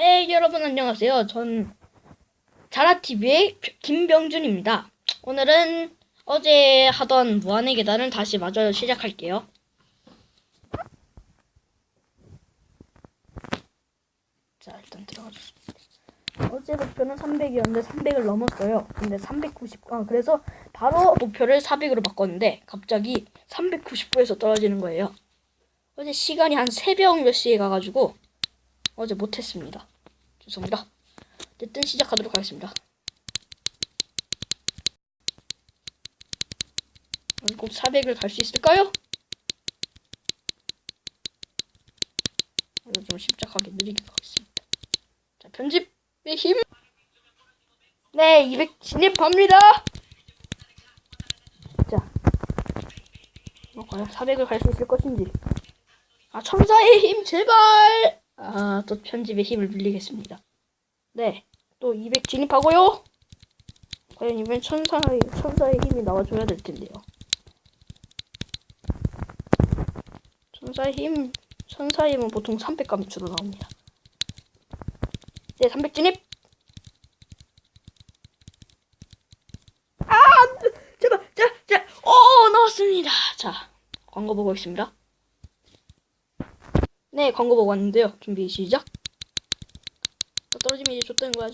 네, 여러분 안녕하세요. 전 자라TV의 김병준입니다. 오늘은 어제 하던 무한의 계단을 다시 마저 시작할게요. 자, 일단 들어가 주십시오. 어제 목표는 300이었는데 300을 넘었어요. 근데 390, 아, 그래서 바로 목표를 400으로 바꿨는데 갑자기 399에서 떨어지는 거예요. 어제 시간이 한 새벽 몇 시에 가가지고 어제 못했습니다. 죄송합니다. 어쨌든 시작하도록 하겠습니다. 꼭 400을 갈 수 있을까요? 오늘 좀 침착하게 느리게 가겠습니다. 자, 편집의 힘! 네, 200 진입합니다! 자, 어, 과연 400을 갈 수 있을 것인지. 아, 천사의 힘, 제발! 아, 또 편집의 힘을 빌리겠습니다. 네, 또 200 진입하고요. 과연 이번 천사의, 천사의 힘이 나와줘야 될 텐데요. 천사의 힘, 천사의 힘은 보통 300 감추로 나옵니다. 네, 300 진입! 아! 제발, 자, 자, 오, 나왔습니다. 자, 광고 보고 있습니다. 네, 광고 보고 왔는데요. 준비 시작. 또 떨어지면 이제 줬다는 거야.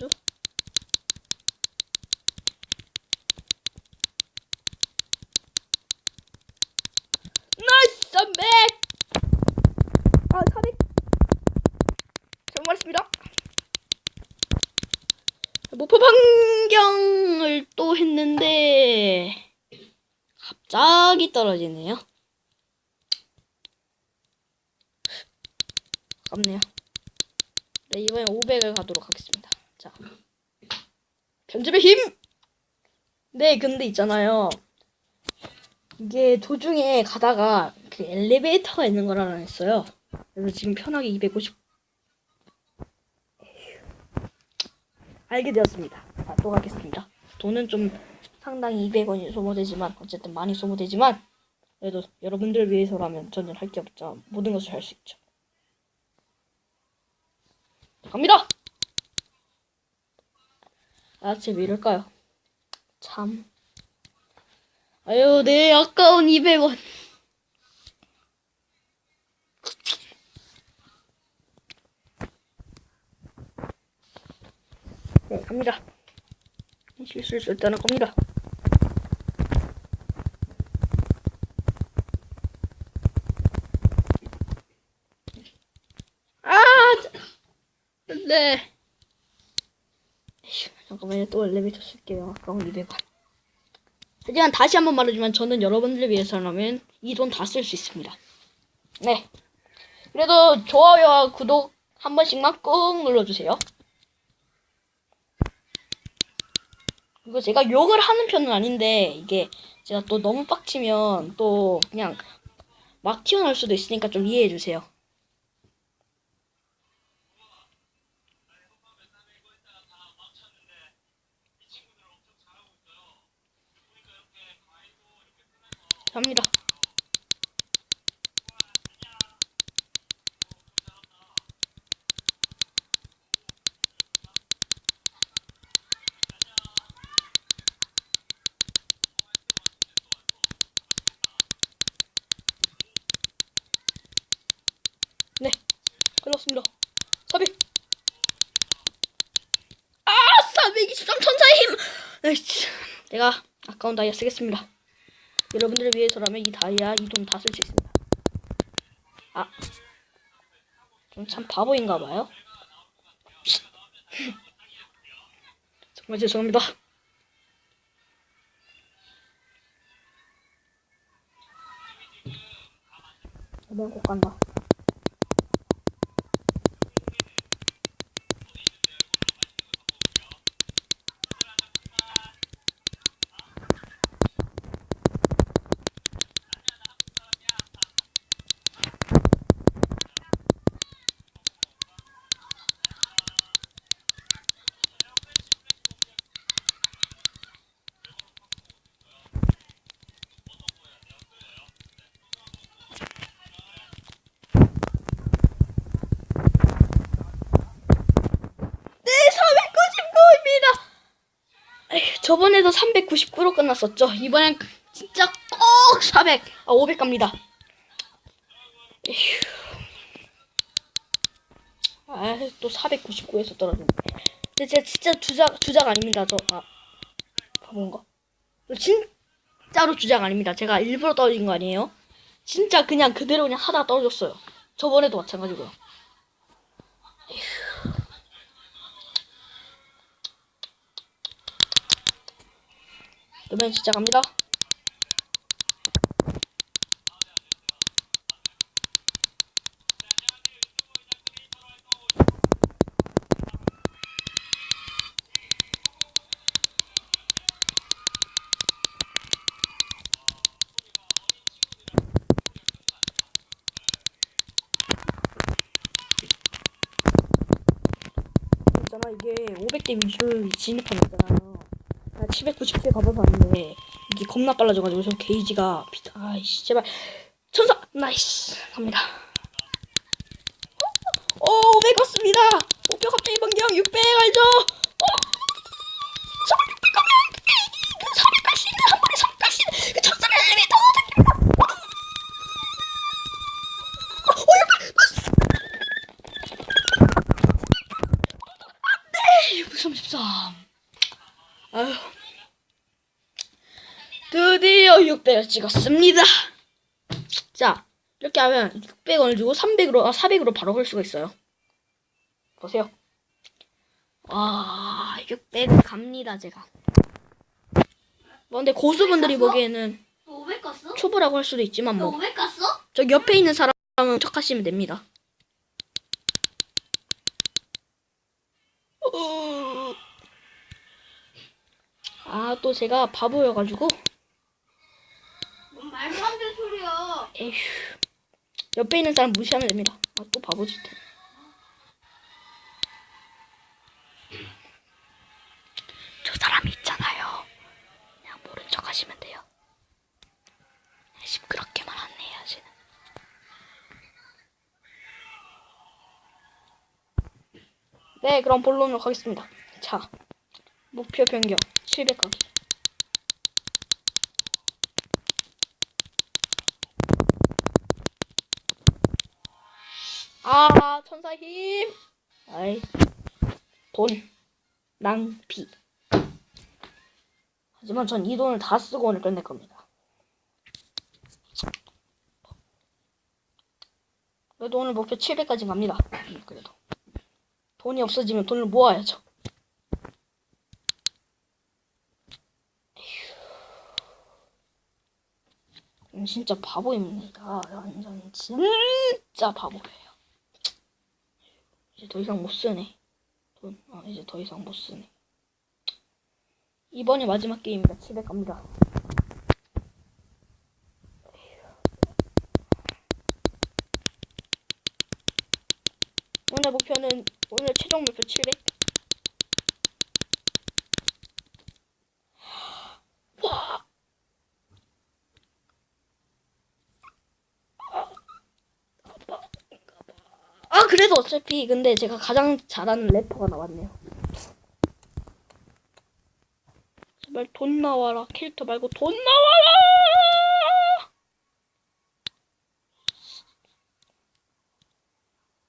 나이스, 300! 아, 400. 잘못 말했습니다. 목표 변경을 또 했는데, 갑자기 떨어지네요. 아깝네요. 네, 이번엔 500을 가도록 하겠습니다. 자. 편집의 힘! 네, 근데 있잖아요. 이게 도중에 가다가 그 엘리베이터가 있는 걸 알아냈어요. 그래서 지금 편하게 250. 알게 되었습니다. 자, 또 가겠습니다. 돈은 좀 상당히 200원이 소모되지만, 어쨌든 많이 소모되지만, 그래도 여러분들 위해서라면 저는 할게 없죠. 모든 것을 할 수 있죠. 갑니다. 아, 쟤왜 이럴까요? 참. 아유, 내 아까운 200원. 네, 갑니다. 절대 안할 겁니다. 아! 네. 에휴, 잠깐만요. 또 엘리베이터 쓸게요. 아까운 200원. 하지만 다시 한번 말하지만 저는 여러분들을 위해서라면 이 돈 다 쓸 수 있습니다. 네. 그래도 좋아요와 구독 한 번씩만 꾹 눌러주세요. 그리고 제가 욕을 하는 편은 아닌데 이게 제가 또 너무 빡치면 또 그냥 막 튀어나올 수도 있으니까 좀 이해해 주세요. 갑니다. 네, 끝났습니다. 400. 아, 423 천사의 힘! 내가 아까운 다이아 쓰겠습니다. 여러분들을 위해서라면 이 다이아 이 돈 다 쓸 수 있습니다. 아, 좀 참 바보인가 봐요. 정말 죄송합니다. 이번 꼭 간다. 저번에도 399로 끝났었죠. 이번엔 진짜 꼭 400, 아 500 갑니다. 에휴. 아, 또 499에서 떨어졌네. 근데 제가 진짜 주작, 주작 아닙니다. 저, 아, 바본가? 저 진짜로 주작 아닙니다. 제가 일부러 떨어진 거 아니에요? 진짜 그냥 그대로 그냥 하다가 떨어졌어요. 저번에도 마찬가지고요. 그러면 시작합니다. 있잖아 이게 500대 위주를 진입하면 있잖아요. 나 790대 가봐봤는데 이게 겁나 빨라져가지고 저 게이지가 비... 아이씨 제발 천사 나이스 갑니다. 오 500 왔습니다. 목표 갑자기 변경 600 알죠? 오! 4개를 찍었습니다. 자, 이렇게 하면 600원을 주고 300으로, 아, 400으로 바로 할 수가 있어요. 보세요. 와, 600 갑니다, 제가. 뭐, 근데 고수분들이 보기에는 초보라고 할 수도 있지만 뭐. 저 옆에 있는 사람은 척 하시면 됩니다. 어. 아, 또 제가 바보여가지고. 에휴. 옆에 있는 사람 무시하면 됩니다. 아, 또 바보짓. 저 사람이 있잖아요. 그냥 모른 척 하시면 돼요. 시끄럽게만 안 해야지. 네, 그럼 본론으로 가겠습니다. 자, 목표 변경 700 가기. 아, 천사 힘. 아이, 돈 낭비. 하지만 전 이 돈을 다 쓰고 오늘 끝낼 겁니다. 그래도 오늘 목표 700까지 갑니다. 음, 그래도 돈이 없어지면 돈을 모아야죠. 진짜 바보입니다. 완전 진짜 바보예요. 이제 더 이상 못 쓰네. 돈, 아, 이제 더 이상 못 쓰네. 이번이 마지막 게임입니다. 700 갑니다. 오늘 목표는, 오늘 최종 목표 700. 와! 아, 그래도 어차피, 근데 제가 가장 잘하는 래퍼가 나왔네요. 제발 돈 나와라. 캐릭터 말고 돈 나와라!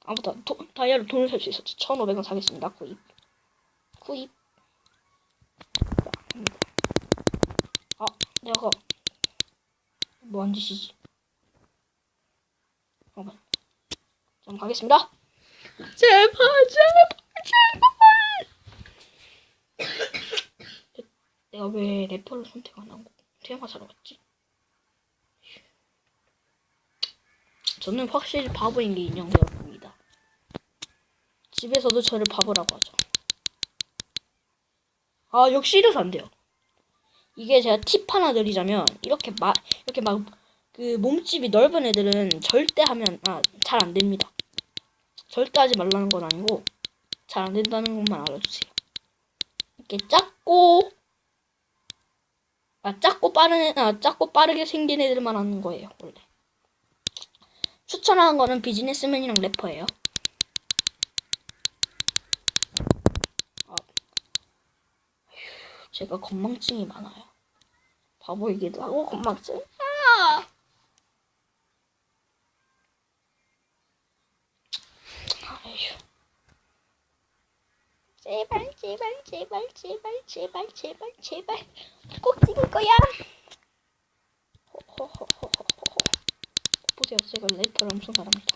아무튼 도, 다이아로 돈을 살 수 있었죠. 1,500원 사겠습니다. 구입. 구입. 아, 내가 뭐한 짓이지? 잠깐만. 좀 가겠습니다. 제발, 제발, 제발. 내가 왜 래퍼를 선택 안 하고 테마 사러 갔지? 저는 확실히 바보인 게 인정되었습니다. 집에서도 저를 바보라고 하죠. 아, 역시 이래서 안 돼요. 이게 제가 팁 하나 드리자면, 이렇게 막, 이렇게 막, 그 몸집이 넓은 애들은 절대 하면, 아, 잘 안 됩니다. 절대 하지 말라는 건 아니고, 잘 안 된다는 것만 알아주세요. 이렇게 작고, 아, 작고 빠른, 애- 아, 작고 빠르게 생긴 애들만 하는 거예요, 원래. 추천하는 거는 비즈니스맨이랑 래퍼예요. 아, 제가 건망증이 많아요. 바보이기도 하고 건망증. 아! 아휴. 제발 제발 제발 제발 제발 제발 꼭 찍을 거야. 보세요, 제가 래퍼를 엄청 잘합니다.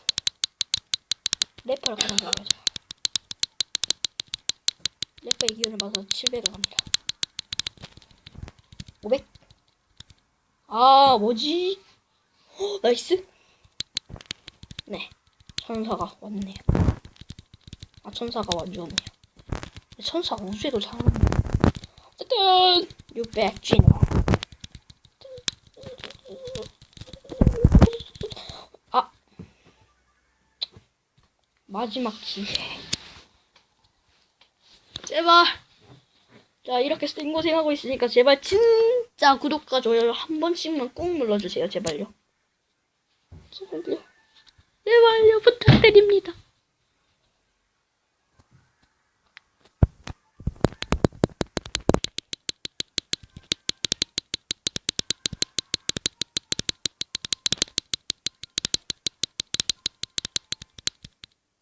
래퍼를 가장 잘하죠. 래퍼의 기운을 받아서 700을 합니다. 500. 아, 뭐지? 어, 나이스. 네, 천사가 왔네요. 아, 천사가 완전해요. 천사 우주에도 잘하네. 어쨌든 600 진호. 아, 마지막 기회. 제발. 자, 이렇게 생고생하고 있으니까 제발 진짜 구독과 좋아요 한 번씩만 꼭 눌러주세요. 제발요. 제발요. 제발요. 부탁드립니다.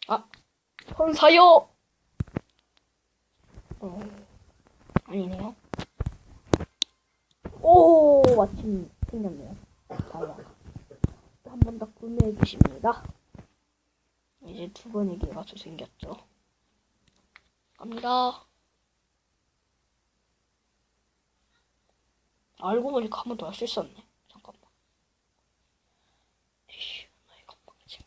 아, 천사요. 어, 아니네요. 오, 마침 생겼네요. 다이아. 한번 더 구매해 주십니다. 이제 두 번의 기회가 또 생겼죠. 갑니다. 알고 보니까 한 번 더 할 수 있었네. 잠깐만. 에휴, 나 이거 망치.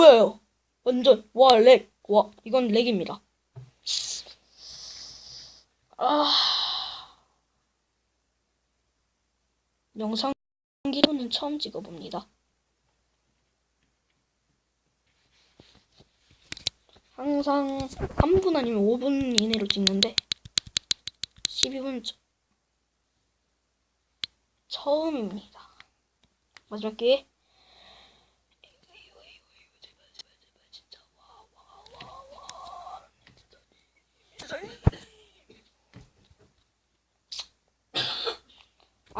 뭐예요? 완전 와 렉. 와 이건 렉입니다. 아 영상 기로는 처음 찍어봅니다. 항상 3분 아니면 5분 이내로 찍는데 12분 전 처음입니다. 마지막 기회.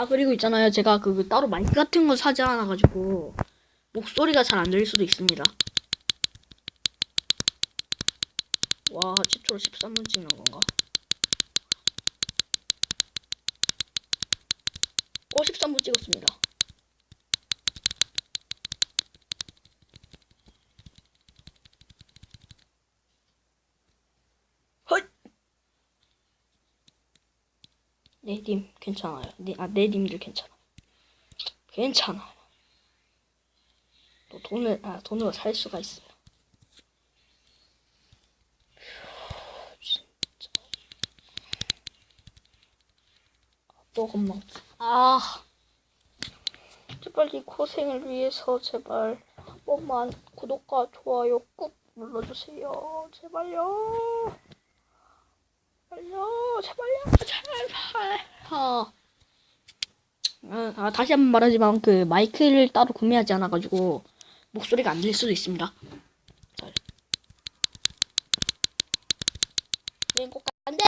아 그리고 있잖아요. 제가 그 따로 마이크 같은 거 사지 않아 가지고 목소리가 잘 안 들릴 수도 있습니다. 와 10초로 13분 찍는 건가? 어 13분 찍었습니다 네님 괜찮아요. 네, 아 네님들 괜찮아. 괜찮아. 또 돈을 아 돈으로 살 수가 있어요. 진짜. 또 건망. 아 제발 이 고생을 위해서 제발 한 번만 구독과 좋아요 꾹 눌러주세요. 제발요. 제발요, 제발요, 제발. 아, 아, 아, 다시 한번 말하지만 그 마이크를 따로 구매하지 않아가지고 목소리가 안 들릴 수도 있습니다. 자. 얘는 꼭 안 돼.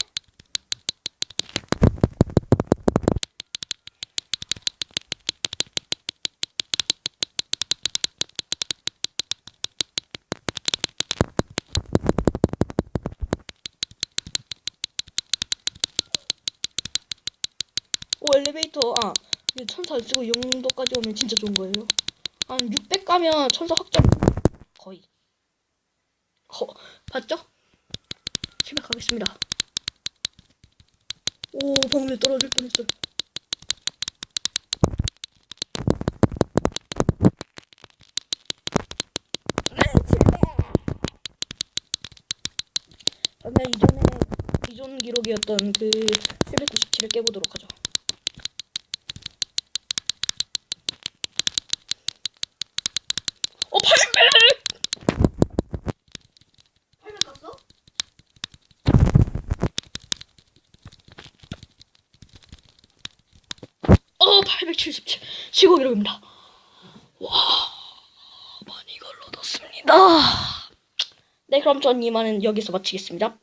오 엘리베이터 아 이거 천사 쓰고 용도까지 오면 진짜 좋은 거예요. 한 600 가면 천사 확정 거의. 거 봤죠? 700 가겠습니다. 오 방금 떨어질 뻔했어. 네, 700. 그러면 이전에 기존 기록이었던 그 797을 깨보도록 하죠. 어, 800! 800 갔어? 어, 877. 최고 기록입니다. 많이 걸러뒀습니다. 네, 그럼 전 이만은 여기서 마치겠습니다. 뿅!